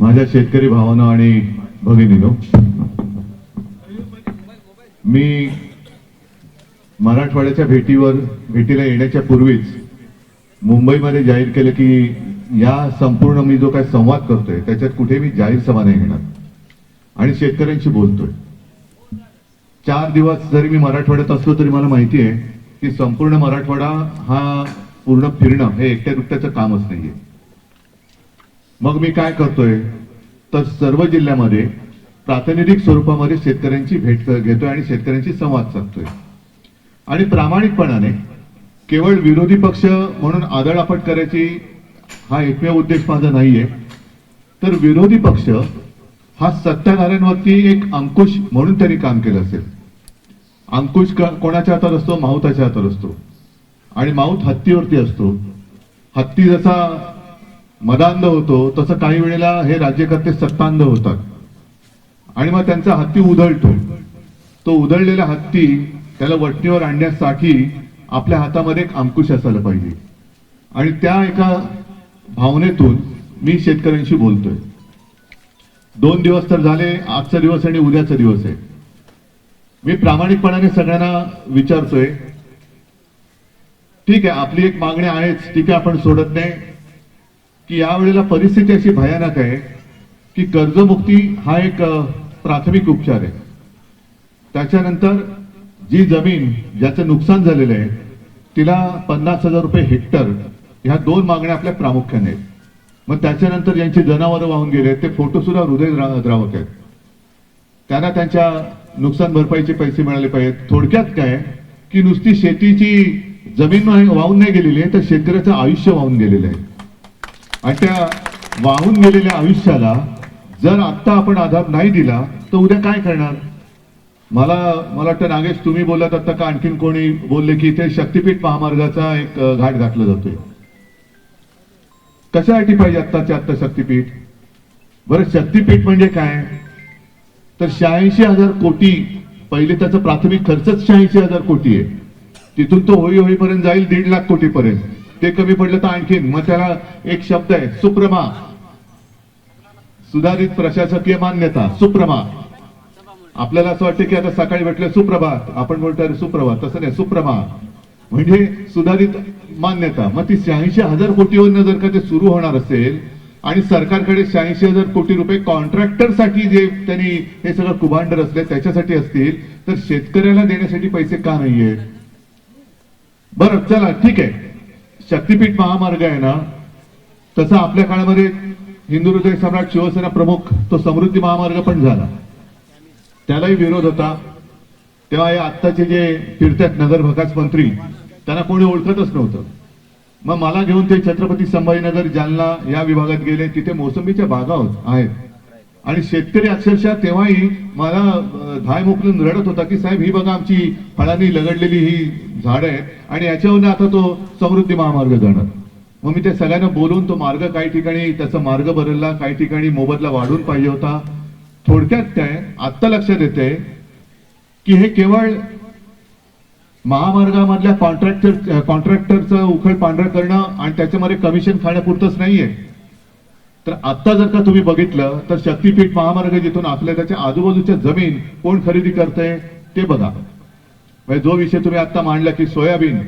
माझ्या शेतकरी भावानं आणि भगिनीनो मी मराठवाड्याच्या भेटीवर भेटीला येण्याच्या पूर्वीच मुंबईमध्ये जाहीर केलं की या संपूर्ण मी जो काय संवाद करतोय त्याच्यात कुठे मी जाहीर सभा नाही घेणार. आणि शेतकऱ्यांशी बोलतोय. चार दिवस जरी मी मराठवाड्यात असलो तरी मला माहिती आहे की संपूर्ण मराठवाडा हा पूर्ण फिरणं हे एकट्या दुकट्याचं कामच नाहीये. मग मी काय करतोय? तर सर्व जिल्ह्यामध्ये प्रातिनिधिक स्वरूपामध्ये शेतकऱ्यांची भेट घेतोय आणि शेतकऱ्यांशी संवाद साधतोय. आणि प्रामाणिकपणाने केवळ विरोधी पक्ष म्हणून आदळापट करायची हा एकमेव उद्देश माझा नाहीये. तर विरोधी पक्ष हा सत्ताधाऱ्यांवरती एक अंकुश म्हणून त्यांनी काम केलं असेल. अंकुश कोणाच्या हातात असतो? माऊताच्या हातात असतो. आणि माऊत हत्तीवरती असतो. हत्ती जसा मदांध होतो तसं काही वेळेला हे राज्यकर्ते सत्तांध होतात. आणि मग त्यांचा हत्ती उधळतो. तो उधळलेला हत्ती त्याला वटणीवर आणण्यासाठी आपल्या हातामध्ये एक अंकुश असायला पाहिजे. आणि त्या एका भावनेतून मी शेतकऱ्यांशी बोलतोय. दोन दिवस तर झाले आजचा दिवस आणि उद्याचा दिवस आहे. मी प्रामाणिकपणाने सगळ्यांना विचारतोय ठीक आहे आपली एक मागणी आहेच ठीक आहे आपण सोडत नाही की यावेळेला परिस्थिती अशी भयानक आहे की कर्जमुक्ती हा एक प्राथमिक उपचार आहे. त्याच्यानंतर जी जमीन ज्याचं नुकसान झालेलं आहे तिला पन्नास हजार रुपये हेक्टर ह्या दोन मागण्या आपल्या प्रामुख्याने आहेत. मग त्याच्यानंतर ज्यांची जनावरं वाहून गेले ते फोटो सुद्धा हृदय द्रा- द्रावक आहेत. त्यांना त्यांच्या नुकसान भरपाईचे पैसे मिळाले पाहिजेत. थोडक्यात काय की नुसती शेतीची जमीन वाहून नाही गेलेली आहे तर शेतकऱ्याचं आयुष्य वाहून गेलेलं आहे. आणि त्या वाहून गेलेल्या आयुष्याला जर आत्ता आपण आधार नाही दिला तर उद्या काय करणार? मला मला वाटतं नागेश तुम्ही बोलत आता का आणखीन कोणी बोलले की इथे शक्तीपीठ महामार्गाचा एक घाट घातला जातोय? कशासाठी पाहिजे आत्ताच्या आत्ता शक्तीपीठ? बरं शक्तीपीठ म्हणजे काय? तर शहाऐंशी हजार कोटी पहिले त्याचा प्राथमिक खर्चच शहाऐंशी हजार कोटी आहे. तिथून तो होई होईपर्यंत जाईल दीड लाख कोटीपर्यंत. ते कमी पडलं तर आणखीन. मग त्याला एक शब्द आहे सुप्रमा. सुधारित प्रशासकीय मान्यता सुप्रमा. आपल्याला असं वाटतं की आता सकाळी भेटलं सुप्रभात. आपण बोलतो अरे सुप्रभात. तसं नाही सुप्रमा. म्हणजे सुधारित मान्यता. मग ती शहाऐंशी हजार कोटीवरनं जर का ते सुरू होणार असेल आणि सरकारकडे शहाऐंशी हजार कोटी रुपये कॉन्ट्रॅक्टरसाठी जे त्यांनी हे सगळं कुभांडर असले त्याच्यासाठी असतील तर शेतकऱ्याला देण्यासाठी पैसे का नाहीये बरं चला ठीक आहे. शक्तीपीठ महामार्ग आहे ना तसा आपल्या काळामध्ये हिंदू हृदय सम्राट शिवसेना प्रमुख तो समृद्धी महामार्ग पण झाला. त्यालाही विरोध होता. तेव्हा हे आत्ताचे जे फिरतात नगर भकास मंत्री त्यांना कोणी ओळखतच नव्हतं. मग मला घेऊन ते छत्रपती संभाजीनगर जालना या विभागात गेले तिथे मोसंबीच्या बागा होत आहेत. आणि शेतकरी अक्षरशः तेव्हाही मला धाय मोकलून रडत होता की साहेब ही बघा आमची फळांनी लगडलेली ही झाड आहेत आणि याच्यावरून आता तो समृद्धी महामार्ग जाणार. मग मी ते सगळ्यांना बोलून तो मार्ग काही ठिकाणी त्याचा मार्ग बदलला काही ठिकाणी मोबदला वाढून पाहिजे होता. थोडक्यात काय आत्ता लक्षात येते की हे केवळ महामार्गामधल्या कॉन्ट्रॅक्टर कॉन्ट्रॅक्टरचं उखळ पांढरं करणं आणि त्याच्यामध्ये कमिशन खाण्यापुरतंच नाहीये. तर आता जर का तुम्ही बघितलं तर शक्तीपीठ महामार्ग जिथून आपल्या त्याच्या आजूबाजूच्या जमीन कोण खरेदी करते ते बघा. म्हणजे जो विषय तुम्ही आता मांडला की सोयाबीन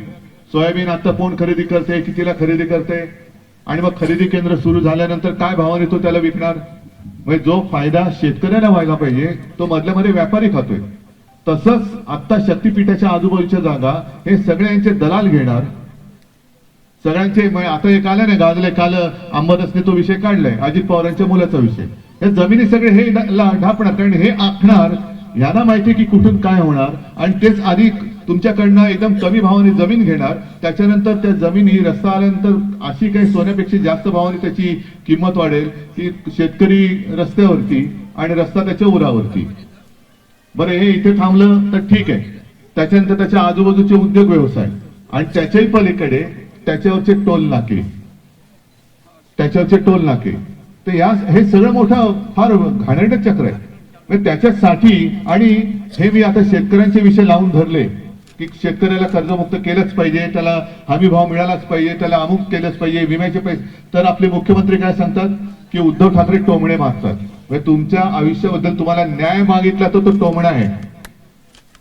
सोयाबीन आता कोण खरेदी करते कितीला खरेदी करते आणि मग खरेदी केंद्र सुरू झाल्यानंतर काय भावाने तो त्याला विकणार? म्हणजे जो फायदा शेतकऱ्याला व्हायला पाहिजे तो मधल्यामध्ये व्यापारी खातोय. तसंच आता शक्तीपीठाच्या आजूबाजूच्या जागा हे सगळे यांचे दलाल घेणार सगळ्यांचे आता एक आलं नाही गाजले काल अंबादासने तो विषय काढलाय अजित पवारांच्या मुलाचा विषय. हे जमिनी सगळे हे ढापणार कारण हे आखणार यांना माहिती की कुठून काय होणार आणि तेच आधी तुमच्याकडनं एकदम कमी भावाने जमीन घेणार त्याच्यानंतर त्या जमिनी रस्ता आल्यानंतर अशी काही सोन्यापेक्षा जास्त भावाने त्याची किंमत वाढेल की शेतकरी रस्त्यावरती आणि रस्ता त्याच्या उरावरती. बरं हे इथे थांबलं तर ठीक आहे. त्याच्यानंतर त्याच्या आजूबाजूचे उद्योग व्यवसाय. आणि त्याच्याही पलीकडे त्याच्यावरचे टोल नाके. त्याच्यावरचे टोल नाके. तर या हे सगळं मोठं फार घाणेरडं चक्र आहे. म्हणजे त्याच्यासाठी आणि हे मी आता शेतकऱ्यांचे विषय लावून धरले की शेतकऱ्याला कर्जमुक्त केलंच पाहिजे त्याला हमी भाव मिळालाच पाहिजे त्याला अमुक केलंच पाहिजे विम्याचे पैसे. तर आपले मुख्यमंत्री काय सांगतात? की उद्धव ठाकरे टोमणे मागतात. म्हणजे तुमच्या आयुष्याबद्दल तुम्हाला न्याय मागितला तर तो टोमणा आहे.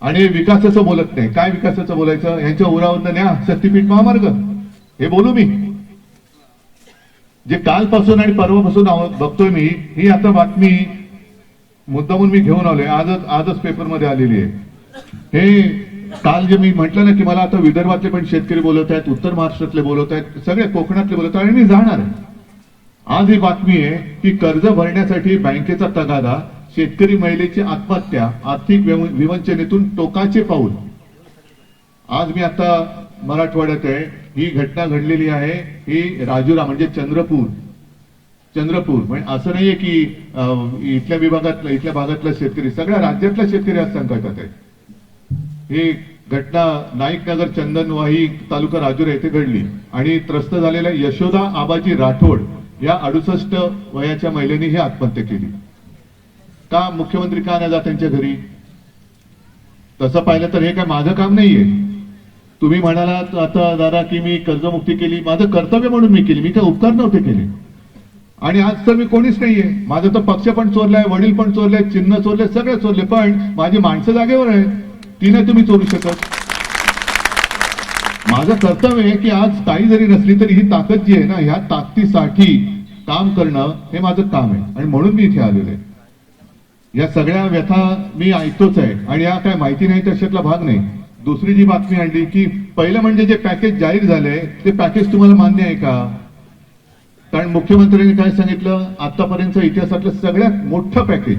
आणि विकासाचं बोलत नाही. काय विकासाचं बोलायचं? यांच्या उरावरनं न्या शक्तीपीठ महामार्ग. हे बोलू मी. जे कालपासून आणि परवापासून बघतोय मी ही आता बातमी मुद्दामून मी घेऊन आलोय. आजच आजच पेपरमध्ये आलेली आहे. हे काल जे मी म्हटलं ना की मला आता विदर्भातले पण शेतकरी बोलत आहेत उत्तर महाराष्ट्रातले बोलत आहेत सगळे कोकणातले बोलत आहेत आणि मी जाणार आहे. आज ही बातमी आहे की कर्ज भरण्यासाठी बँकेचा तगादा शेतकरी महिलेची आत्महत्या आर्थिक विवंचनेतून टोकाचे पाऊल. आज मी आता मराठवाड्यात आहे. ही घटना घडलेली आहे ही राजुरा म्हणजे चंद्रपूर चंद्रपूर. म्हणजे असं नाहीये की अं, इथल्या विभागातला इथल्या भागातला शेतकरी सगळ्या राज्यातला शेतकरी आज संकटात आहे ही घटना नाईकनगर चंदनवाही तालुका राजुरा येथे घडली. आणि त्रस्त झालेल्या यशोदा आबाजी राठोड या अडुसष्ट वयाच्या महिलेने ही आत्महत्या केली. का मुख्यमंत्री का नाही त्यांच्या घरी? तसं पाहिलं तर हे काय माझं काम नाहीये. तुम्ही म्हणालात आता दादा की मी कर्जमुक्ती केली माझं कर्तव्य म्हणून मी केली मी काय उपकार नव्हते केले. आणि आज तर मी कोणीच नाहीये. माझं तर पक्ष पण चोरलाय वडील पण चोरले चिन्ह चोरले सगळे चोरले पण माझी माणसं जागेवर आहे ती नाही तुम्ही चोरू शकत. माझं कर्तव्य आहे की आज काही जरी नसली तरी ही ताकद जी आहे ना ह्या ताकदीसाठी काम करणं हे माझं काम आहे. आणि म्हणून मी इथे आलेलो आहे. या सगळ्या व्यथा मी ऐकतोच आहे. आणि या काय माहिती नाही त्याच्यातला भाग नाही. दुसरी जी बातमी आणली की पहिलं म्हणजे जे पॅकेज जाहीर झालंय ते पॅकेज तुम्हाला मान्य आहे का? कारण मुख्यमंत्र्यांनी काय सांगितलं? आतापर्यंत इतिहासातलं सगळ्यात मोठं पॅकेज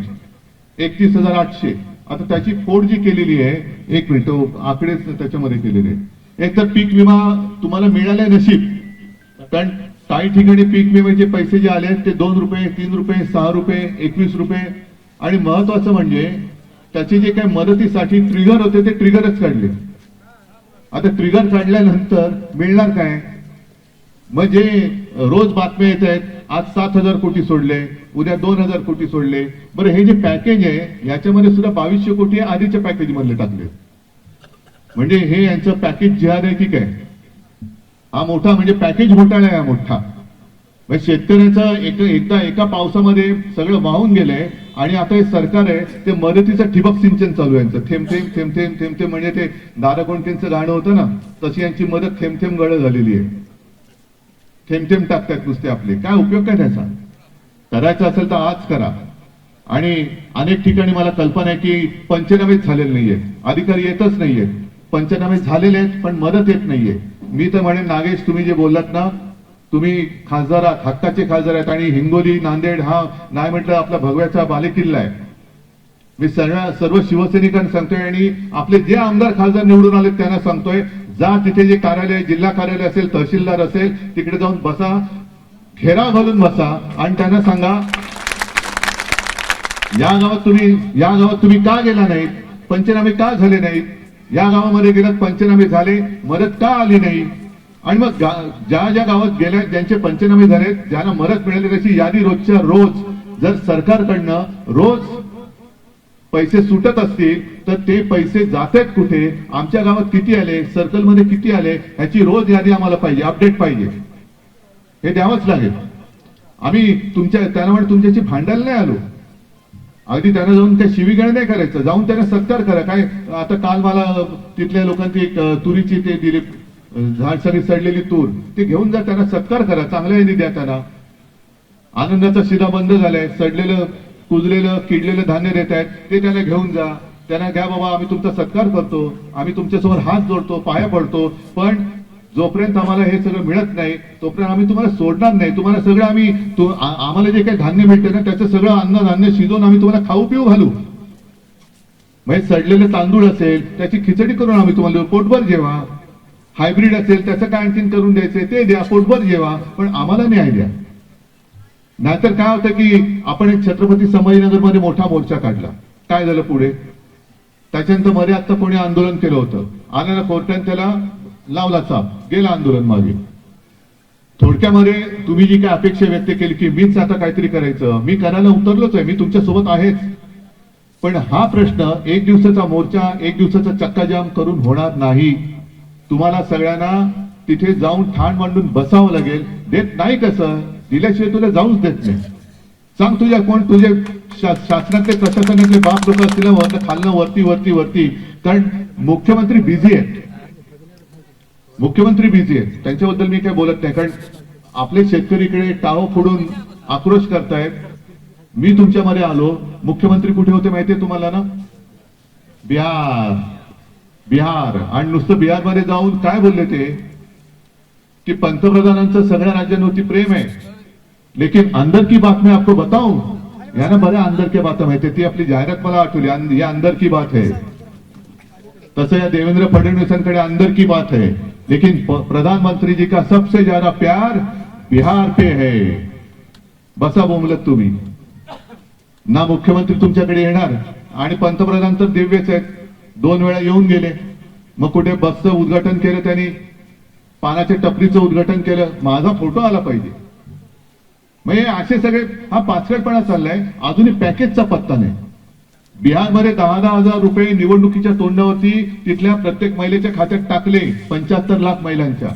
एकतीस हजार आठशे. आता त्याची फोड जी केलेली आहे एक मिनिट आकडेच त्याच्यामध्ये केलेले एक तर पीक विमा तुम्हाला मिळाले नशीब. कारण काही ठिकाणी पीक विम्याचे पैसे जे आले ते दोन रुपये तीन रुपये सहा रुपये एकवीस रुपये. आणि महत्वाचं म्हणजे त्याचे जे काही मदतीसाठी ट्रिगर होते ते ट्रिगरच काढले. आता ट्रिगर काढल्यानंतर मिळणार काय? मग जे रोज बातम्या येत आहेत आज सात हजार कोटी सोडले उद्या दोन हजार कोटी सोडले. बरं हे जे पॅकेज आहे याच्यामध्ये सुद्धा बावीसशे कोटी आधीच्या पॅकेज मधले टाकले. म्हणजे हे यांचं पॅकेज जिहाद आहे की काय हा मोठा म्हणजे पॅकेज घोटाळा आहे हा मोठा. म्हणजे शेतकऱ्याचं एक एकदा एका पावसामध्ये सगळं वाहून गेलंय आणि आता हे सरकार आहे ते मदतीचं ठिबक सिंचन चालू यांचं. थेंब थेंब थेंब थेंब थेंब थेंब म्हणजे ते दादा कोणतेंचं गाणं होतं ना तशी यांची मदत थेंब थेंब गळ झालेली आहे. थेंब थेंब टाकतायत नुसते आपले. काय उपयोग काय त्याचा? करायचं असेल तर आज करा. आणि अनेक ठिकाणी मला कल्पना आहे की पंचनामेच झालेले नाहीये. अधिकारी येतच नाहीये पंचनामे झालेले आहेत पण मदत येत नाहीये. मी तर म्हणेन नागेश तुम्ही जे बोललात ना तुम्ही खासदार आहात, हक्काचे खासदार आहेत आणि हिंगोली नांदेड हा नाही म्हटलं आपला भगव्याचा बालेकिल्ला आहे. मी सगळ्या सर्व शिवसैनिकांना सांगतोय आणि आपले जे आमदार खासदार निवडून आले त्यांना सांगतोय जा तिथे जे कार्यालय जिल्हा कार्यालय असेल तहसीलदार असेल तिकडे जाऊन बसा घेरा घालून बसा आणि त्यांना सांगा या गावात तुम्ही या गावात तुम्ही का गेला नाहीत? पंचनामे का झाले नाहीत? या गावामध्ये गेलात पंचनामे झाले मदत का आली नाही? आणि मग ज्या ज्या गावात गेल्या ज्यांचे पंचनामे झाले ज्यांना मदत मिळाली त्याची यादी रोजच्या रोज. जर सरकारकडनं रोज पैसे सुटत असतील तर ते पैसे जात आहेत कुठे? आमच्या गावात किती आले? सर्कलमध्ये किती आले? ह्याची रोज यादी आम्हाला पाहिजे अपडेट पाहिजे. हे द्यावंच लागेल. आम्ही तुमच्या त्यांना म्हणे तुमच्याशी भांडायला नाही आलो. अगदी त्यांना जाऊन त्या शिवीगाळ नाही करायचं. जाऊन त्यांना सत्कार करा. काय आता काल मला तिथल्या लोकांची एक तुरीची ते दिली. अ, झाड सडलेली तूर ते घेऊन जा त्यांना सत्कार करा चांगल्या यादी द्या त्यांना आनंदाचा शिदा बंद झालाय सडलेलं कुजलेलं किडलेलं धान्य देत आहेत ते त्याला घेऊन जा. त्यांना घ्या बाबा आम्ही तुमचा सत्कार करतो आम्ही तुमच्यासमोर हात जोडतो पाया पडतो पण जोपर्यंत आम्हाला हे सगळं मिळत नाही तोपर्यंत आम्ही तुम्हाला सोडणार नाही. तुम्हाला सगळं आम्ही आम्हाला जे काही धान्य भेटतं ना त्याचं सगळं अन्न धान्य शिजवून आम्ही तुम्हाला खाऊ पिऊ घालू. म्हणजे सडलेले तांदूळ असेल त्याची खिचडी करून आम्ही तुम्हाला पोटभर जेवा. हायब्रिड असेल त्याचं काय आणखीन करून द्यायचंय ते द्या पोटभर जेवा पण आम्हाला न्याय द्या. नाहीतर काय होतं की आपण एक छत्रपती संभाजीनगरमध्ये मोठा मोर्चा काढला. काय झालं पुढे? त्याच्यानंतरमध्ये आता कोणी आंदोलन केलं होतं. आलं कोर्टान कोर्टाने त्याला लावला चाप. गेला आंदोलन मागे. थोडक्यामध्ये तुम्ही जी काय अपेक्षा व्यक्त केली की मीच आता काहीतरी करायचं मी करायला उतरलोच आहे मी तुमच्यासोबत आहेच. पण हा प्रश्न एक दिवसाचा मोर्चा एक दिवसाचा चक्काजाम करून होणार नाही. तुम्हाला सगळ्यांना तिथे जाऊन ठाण मांडून बसावं लागेल. देत नाही कसं? दिल्याशिवाय तुला जाऊच देत नाही. सांग तुझ्या कोण तुझे शासनातले प्रशासनातले बाप लोक असतील खालनं वरती वरती वरती. कारण मुख्यमंत्री बिझी आहेत. मुख्यमंत्री बिझी आहेत. त्यांच्याबद्दल मी काही बोलत नाही. कारण आपले शेतकरीकडे टाव फोडून आक्रोश करतायत. मी तुमच्यामध्ये आलो. मुख्यमंत्री कुठे होते माहितीये तुम्हाला ना? बिहार. बिहार आणि नुसतं बिहारमध्ये जाऊन काय बोलले ते? की पंतप्रधानांचं सगळ्या राज्यांवरती प्रेम आहे. लेकिन अंदर की बात मैं आपको बताऊं याना बऱ्या अंदर की बात माहिती ती आपली जाहिरात मला आठवली या अंदर की बात है तसं या देवेंद्र फडणवीसांकडे अंदर की बात है लेकिन प्रधानमंत्री जी का सबसे ज्यादा प्यार बिहार पे है. बसा बोमलत तुम्ही. ना मुख्यमंत्री तुमच्याकडे येणार आणि पंतप्रधान तर दिव्यच आहेत. दोन वेळा येऊन गेले. मग कुठे बसचं उद्घाटन केलं त्यांनी? पानाच्या टपरीचं उद्घाटन केलं. माझा फोटो आला पाहिजे. म्हणजे असे सगळे हा पाचकडपणा चाललाय. अजूनही पॅकेजचा पत्ता नाही. बिहारमध्ये दहा दहा हजार रुपये निवडणुकीच्या तोंडावरती तिथल्या प्रत्येक महिलेच्या खात्यात टाकले पंच्याहत्तर लाख महिलांच्या.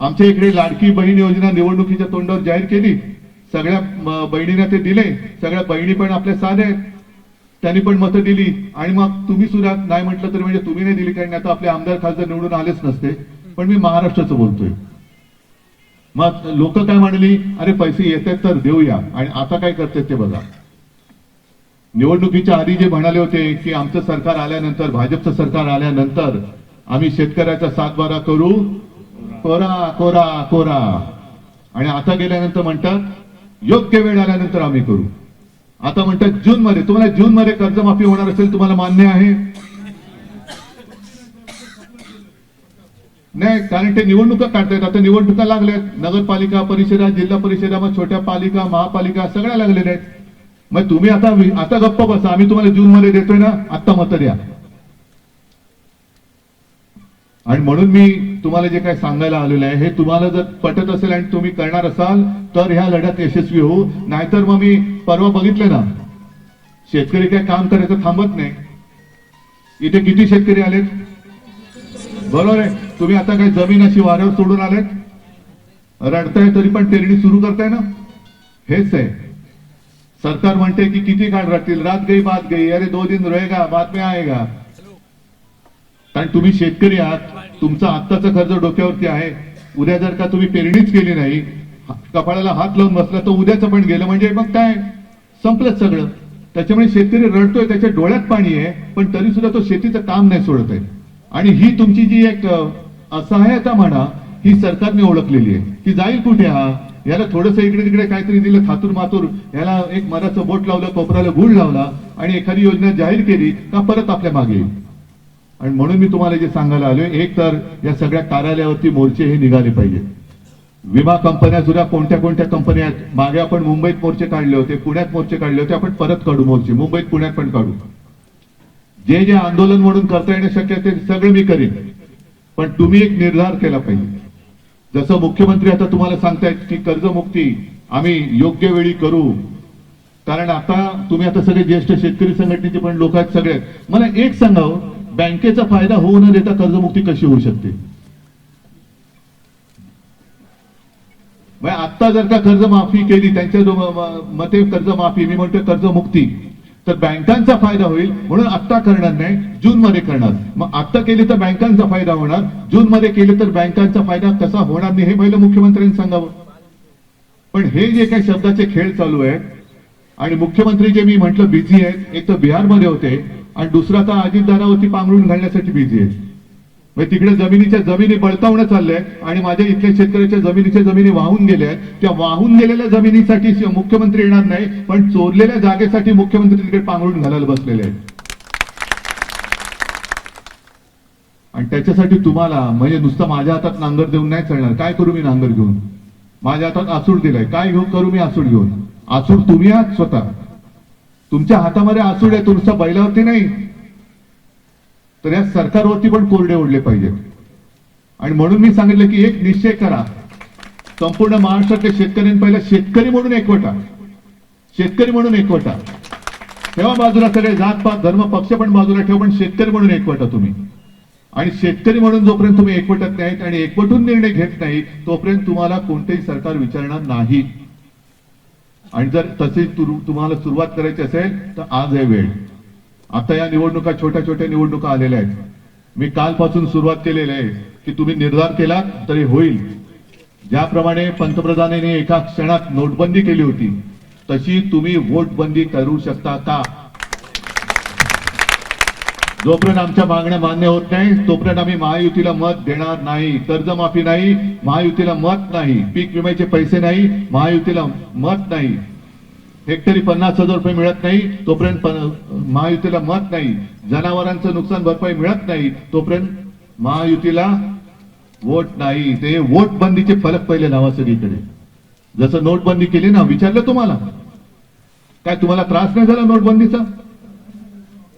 आमच्या इकडे लाडकी बहीण योजना निवडणुकीच्या तोंडावर जाहीर केली. सगळ्या बहिणींना ते दिले. सगळ्या बहिणी पण आपल्या साध्या आहेत. त्यांनी पण मतं दिली. आणि मग तुम्ही सुद्धा नाही म्हटलं तर म्हणजे तुम्ही नाही दिली कारण आता आपले आमदार खासदार निवडून आलेच नसते. पण मी महाराष्ट्राचं बोलतोय. मग लोक काय म्हणली? अरे पैसे येत आहेत तर देऊया. आणि आता काय करतात ते बघा. निवडणुकीच्या आधी जे म्हणाले होते की आमचं सरकार आल्यानंतर भाजपचं सरकार आल्यानंतर आम्ही शेतकऱ्याचा सातबारा करू. कोरा कोरा कोरा. आणि आता गेल्यानंतर म्हणतात योग्य वेळ आल्यानंतर आम्ही करू. आता म्हणतात जून मध्ये तुम्हाला जून मध्ये कर्जमाफी होणार असेल तुम्हाला मान्य आहे. नाही कारण ते निवडणुका काढतायत. आता निवडणुका लागल्यात. नगरपालिका परिषदा जिल्हा परिषदा मग छोट्या पालिका महापालिका सगळ्या लागलेल्या आहेत. मग तुम्ही आता आता गप्प बसा. आम्ही तुम्हाला जून मध्ये देतोय ना? आत्ता मत द्या. आणि म्हणून मी तुम्हाला जे काय सांगायला आलेलं आहे हे तुम्हाला जर पटत असेल आणि तुम्ही करणार असाल तर ह्या लढ्यात यशस्वी होऊ. नाहीतर मग मी परवा बघितलं ना शेतकरी काय काम करायचं थांबत नाही. इथे किती शेतकरी आलेत? बरोबर आहे. तुम्ही आता काय जमीन अशी वाऱ्यावर सोडून आलेत? रडताय तरी पण पेरणी सुरू करताय ना? हेच आहे. सरकार म्हणते की किती काळ राहतील रात गई बात गई. अरे दो दिन रहेगा बाद में आएगा. कारण तुम्ही शेतकरी आहात. तुमचा आत्ताचा खर्च डोक्यावरती आहे. उद्या जर का तुम्ही पेरणीच केली नाही कपाळाला हात लावून बसला तर उद्याचं पण गेलं. म्हणजे मग काय? संपलंच सगळं. त्याच्यामुळे शेतकरी रडतोय त्याच्या डोळ्यात पाणी आहे पण तरी सुद्धा तो शेतीचं काम नाही सोडत आहे. आणि ही तुमची जी एक असहायता म्हणा ही सरकारने ओळखलेली आहे. की जाईल कुठे हा? याला थोडस इकडे तिकडे काहीतरी दिलं खातूर मातूर याला एक मधाचं बोट लावलं कोपऱ्याला गुळ लावला आणि एखादी योजना जाहीर केली का परत आपल्या मागे येईल? आणि म्हणून मी तुम्हाला जे सांगायला आलोय एक तर या सगळ्या कार्यालयावरती मोर्चे हे निघाले पाहिजेत. विमा कंपन्या सुद्धा कोणत्या कोणत्या कंपन्या आहेत? मागे आपण मुंबईत मोर्चे काढले होते पुण्यात मोर्चे काढले होते आपण परत काढू मोर्चे. मुंबईत पुण्यात पण काढू. जे जे आंदोलन म्हणून करता येणं शक्य ते सगळं मी करीन. पण तुम्ही एक निर्धार केला पाहिजे. जसं मुख्यमंत्री आता तुम्हाला सांगतायत की कर्जमुक्ती आम्ही योग्य वेळी करू. कारण आता तुम्ही आता सगळे ज्येष्ठ शेतकरी संघटनेचे पण लोक आहेत सगळे. आहेत. मला एक सांगावं हो, बँकेचा फायदा होऊ न देता कर्जमुक्ती कशी होऊ शकते? म्हणजे आता जर का कर्जमाफी केली त्यांच्या मते कर्जमाफी मी म्हणतोय कर्जमुक्ती तर बँकांचा फायदा होईल म्हणून आत्ता करणार नाही जून मध्ये करणार. मग आत्ता केली तर बँकांचा फायदा होणार जून मध्ये केली तर बँकांचा फायदा कसा होणार नाही हे पहिलं मुख्यमंत्र्यांनी सांगावं. पण हे जे काही शब्दाचे खेळ चालू आहेत आणि मुख्यमंत्री जे मी म्हटलं बिझी आहेत एक तर बिहारमध्ये होते आणि दुसरा आता अजितदारावरती पांघरून घालण्यासाठी बिझी आहेत. म्हणजे तिकडे जमिनीच्या जमिनी बळतावणं चाललंय आणि माझ्या इथल्या शेतकऱ्याच्या जमिनीच्या जमिनी वाहून गेल्या त्या वाहून गेलेल्या जमिनीसाठी मुख्यमंत्री येणार नाही पण चोरलेल्या जागेसाठी मुख्यमंत्री तिकडे पांघरून घालायला बसलेले आहेत. आणि त्याच्यासाठी तुम्हाला म्हणजे नुसतं माझ्या हातात नांगर देऊन नाही चालणार. काय करू मी नांगर घेऊन? माझ्या हातात आसूड दिलाय. काय घेऊन करू मी आसूड घेऊन. आसूड तुम्ही आहात स्वतः. तुमच्या हातामध्ये आसूड आहे तुमच्या बैलावरती नाही. तर या सरकारवरती पण कोरडे ओढले पाहिजेत. आणि म्हणून मी सांगितलं की एक निश्चय करा. संपूर्ण महाराष्ट्रातल्या शेतकऱ्यांनी पहिला शेतकरी म्हणून एकवटा. शेतकरी म्हणून एकवटा. तेव्हा बाजूला सगळे जात पात धर्म पक्ष पण बाजूला ठेव पण शेतकरी म्हणून एकवटा तुम्ही. आणि शेतकरी म्हणून जोपर्यंत तुम्ही एकवटत नाहीत आणि एकवटून निर्णय घेत नाही तोपर्यंत तुम्हाला कोणतेही सरकार विचारणार नाही. आणि जर तसे तुम्हाला सुरुवात करायची असेल तर आज आहे वेळ. आता या निवडणुका छोट्या छोट्या निवडणुका आलेल्या आहेत. मी कालपासून सुरुवात केलेली आहे की तुम्ही निर्धार केला तरी होईल. ज्याप्रमाणे पंतप्रधानांनी एका क्षणात नोटबंदी केली होती तशी तुम्ही वोटबंदी करू शकता का? जोपर्यंत आमच्या मागण्या मान्य होत नाही तोपर्यंत आम्ही महायुतीला मत देणार नाही. कर्जमाफी नाही महायुतीला मत नाही पीक विम्याचे पैसे नाही महायुतीला मत नाही. हेक्टरी पन्नास हजार रुपये मिळत नाही तोपर्यंत महायुतीला मत नाही जनावरांचं नुकसान भरपाई मिळत नाही तोपर्यंत महायुतीला वोट नाही. ते वोट बंदीचे फलक पहिले लावा सगळीकडे. जसं नोटबंदी केली ना विचारलं तुम्हाला? काय तुम्हाला त्रास नाही झाला नोटबंदीचा?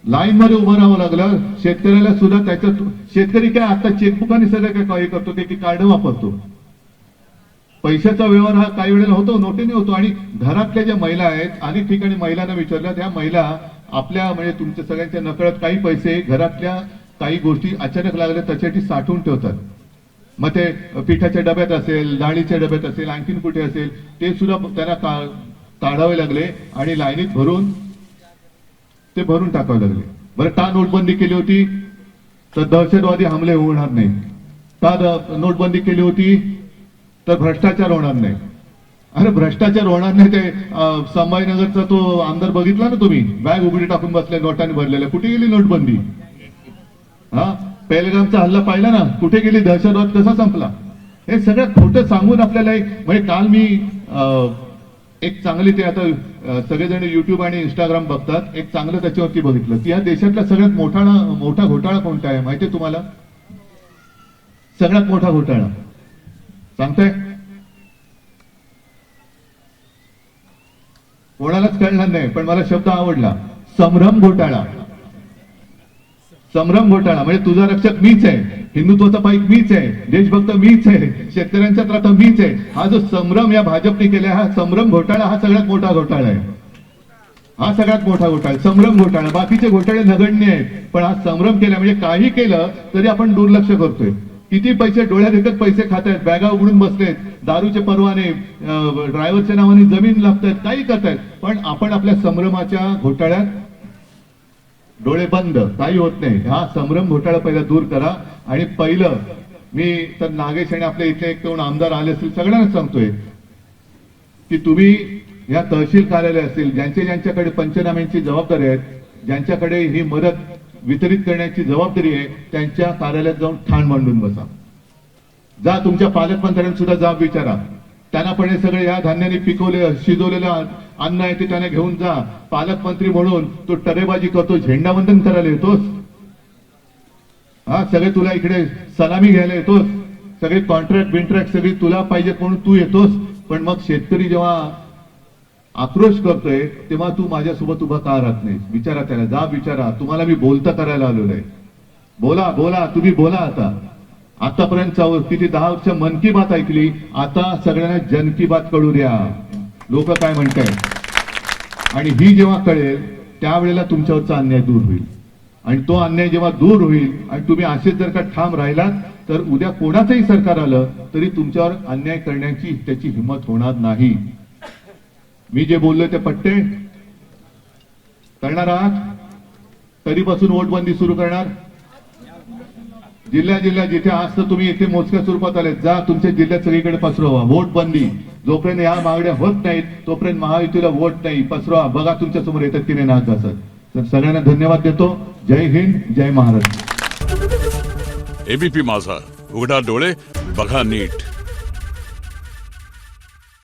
लाईन मध्ये उभं राहावं लागलं. शेतकऱ्याला सुद्धा त्याच्यात शेतकरी काय आता चेकबुक आणि सगळं काय करतो ते की कार्ड वापरतो. पैशाचा व्यवहार हा काही वेळेला होतो नोटीने होतो. आणि घरातल्या ज्या महिला आहेत अनेक ठिकाणी महिलांना विचारलं त्या महिला आपल्या म्हणजे तुमच्या सगळ्यांच्या नकळत काही पैसे घरातल्या काही गोष्टी अचानक लागल्या त्याच्यासाठी साठवून ठेवतात. मग ते पिठाच्या डब्यात असेल डाळीच्या डब्यात असेल आणखीन कुठे असेल ते सुद्धा त्यांना का- काढावे लागले आणि लाईनीत भरून ते भरून टाकावे लागले. बरं का नोटबंदी केली होती? तर दहशतवादी हमले होणार नाही का द- नोटबंदी केली होती? तर भ्रष्टाचार होणार नाही. अरे भ्रष्टाचार होणार नाही ते संभाजीनगरचा तो आमदार बघितला ना तुम्ही? बॅग उघडी टाकून बसले नोटाने भरलेल्या कुठे गेली नोटबंदी? हा? पेलगामचा हल्ला पाहिला ना? कुठे गेली? दहशतवाद कसा संपला? हे सगळं खोटं सांगून आपल्याला एक म्हणजे काल मी एक चांगली ते आता सगळेजण युट्यूब आणि इंस्टाग्राम बघतात. एक चांगलं त्याच्यावरती बघितलं. की या देशातला सगळ्यात मोठा मोठा घोटाळा कोणता आहे? माहितीये तुम्हाला? सगळ्यात मोठा घोटाळा. सांगतोय? कोणालाच कळणार नाही पण मला शब्द आवडला. संभ्रम घोटाळा. संभ्रम घोटाळा म्हणजे तुझा रक्षक मीच आहे हिंदुत्वाचा पाईक मीच आहे देशभक्त मीच आहे शेतकऱ्यांचा त्राता मीच आहे. हा जो संभ्रम या भाजपने केला हा संभ्रम घोटाळा हा सगळ्यात मोठा घोटाळा आहे. हा सगळ्यात मोठा घोटाळा संभ्रम घोटाळा. बाकीचे घोटाळे नगण्य आहेत पण हा संभ्रम केला म्हणजे काही केलं तरी आपण दुर्लक्ष करतोय. किती पैसे डोळ्यात एकच पैसे खात आहेत बॅगा उघडून बसलेत दारूचे परवाने ड्रायव्हरच्या नावाने जमीन लागतायत काही करतायत पण आपण आपल्या संभ्रमाच्या घोटाळ्यात डोळे बंद काही होत नाही. हा संभ्रम घोटाळा पहिला दूर करा. आणि पहिलं मी तर नागेश आणि आपल्या इथे एक दोन आमदार आले असतील सगळ्यांना सांगतोय की तुम्ही या तहसील कार्यालय असतील ज्यांचे ज्यांच्याकडे पंचनाम्यांची जबाबदारी आहेत ज्यांच्याकडे ही मदत वितरित करण्याची जबाबदारी आहे त्यांच्या कार्यालयात जाऊन ठाण मांडून बसा. जा तुमच्या पालकमंत्र्यांना सुद्धा जाब विचारा. त्यांना पण हे सगळे या धान्याने पिकवले शिजवलेलं अन्न आहे ते त्यांना घेऊन जा. पालकमंत्री म्हणून तो टरेबाजी करतो झेंडावंदन करायला येतोस. हा सगळे तुला इकडे सलामी घ्यायला येतोस. सगळे कॉन्ट्रॅक्ट बिंट्रॅक्ट सगळी तुला पाहिजेत म्हणून तू येतोस. पण मग शेतकरी जेव्हा आक्रोश करतोय तेव्हा तू माझ्यासोबत उभा का राहत नाही विचारा त्याला जा विचारा. तुम्हाला मी बोलता करायला आलेलो आहे. बोला बोला तुम्ही बोला आता. आतापर्यंत किती दहा वर्ष मन की बात ऐकली आता सगळ्यांना जन की बात कळू द्या. लोक काय म्हणतायत? आणि ही जेव्हा कळेल त्यावेळेला तुमच्यावरचा अन्याय दूर होईल. आणि तो अन्याय जेव्हा दूर होईल आणि तुम्ही असेच जर का ठाम राहिलात तर उद्या कोणाचंही सरकार आलं तरी तुमच्यावर अन्याय करण्याची त्याची हिंमत होणार नाही. मी जे बोललो ते पट्टे करणार आहात? कधीपासून वोटबंदी सुरू करणार? जिल्ह्या जिल्ह्या जिथे आज तर तुम्ही इथे मोजक्या स्वरूपात आले जा तुमच्या जिल्ह्यात सगळीकडे पसरवा. वोट बंदी जोपर्यंत या मागण्या होत नाहीत तोपर्यंत महायुतीला वोट नाही. पसरवा. बघा तुमच्यासमोर येतात की नाही नाच असत तर सगळ्यांना धन्यवाद देतो. जय हिंद जय महाराष्ट्र. एबीपी माझा. उघडा डोळे बघा नीट.